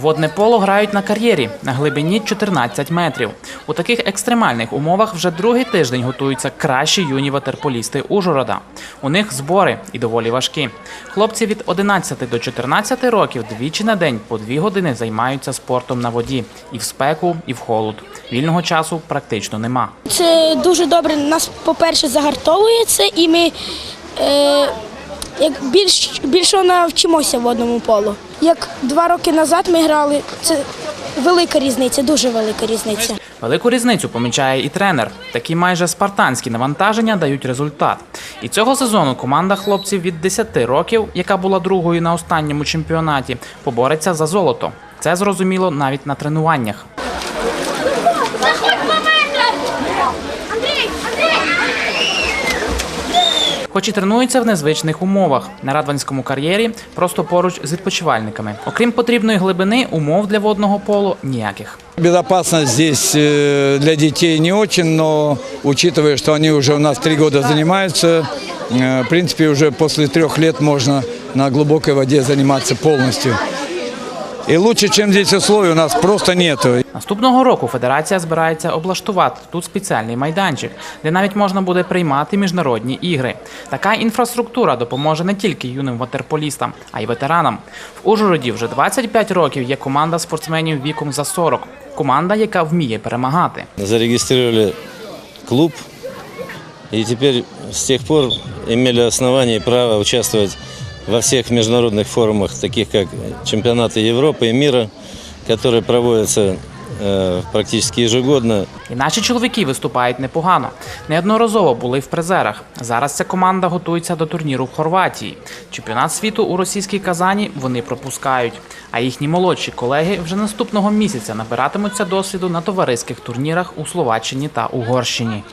Водне поло грають на кар'єрі на глибині 14 метрів. У таких екстремальних умовах вже другий тиждень готуються кращі юні ватерполісти Ужгорода. У них збори і доволі важкі. Хлопці від 11 до 14 років двічі на день по дві години займаються спортом на воді і в спеку, і в холод. Вільного часу практично нема. Це дуже добре. Нас, по-перше, загартовує це, і ми е, як більш, більше навчимося водному полу. Як два роки назад ми грали, це велика різниця, дуже велика різниця. Велику різницю помічає і тренер. Такі майже спартанські навантаження дають результат. І цього сезону команда хлопців від 10 років, яка була другою на останньому чемпіонаті, побореться за золото. Це зрозуміло навіть на тренуваннях Хоч і тренуються в незвичних умовах на радванському кар'єрі, просто поруч з відпочивальниками. Окрім потрібної глибини, умов для водного полу ніяких. Безопасность здесь э, для детей не очень, но учитывая, что они уже у нас три года занимаются, э, в принципе, уже после трех лет можно на глубокой воде заниматься полностью. И лучше, чем здесь условий, у нас просто нету. Наступного року федерація збирається облаштувати тут спеціальний майданчик, де навіть можна буде приймати міжнародні ігри. Така інфраструктура допоможе не тільки юним ватерполістам, а й ветеранам. В Ужгороді вже 25 років є команда спортсменів віком за 40. Команда, яка вміє перемагати. зарегистрировали клуб и теперь с тех пор имели основание и право участвовать во всех международных форумах, таких как чемпионаты Европы и мира, которые проводятся э, практически ежегодно. І наші чоловіки виступають непогано. Неодноразово були в призерах. Зараз ця команда готується до турніру в Хорватії. Чемпіонат світу у російській Казані вони пропускають. А їхні молодші колеги вже наступного місяця набиратимуться досвіду на товариських турнірах у Словаччині та Угорщині.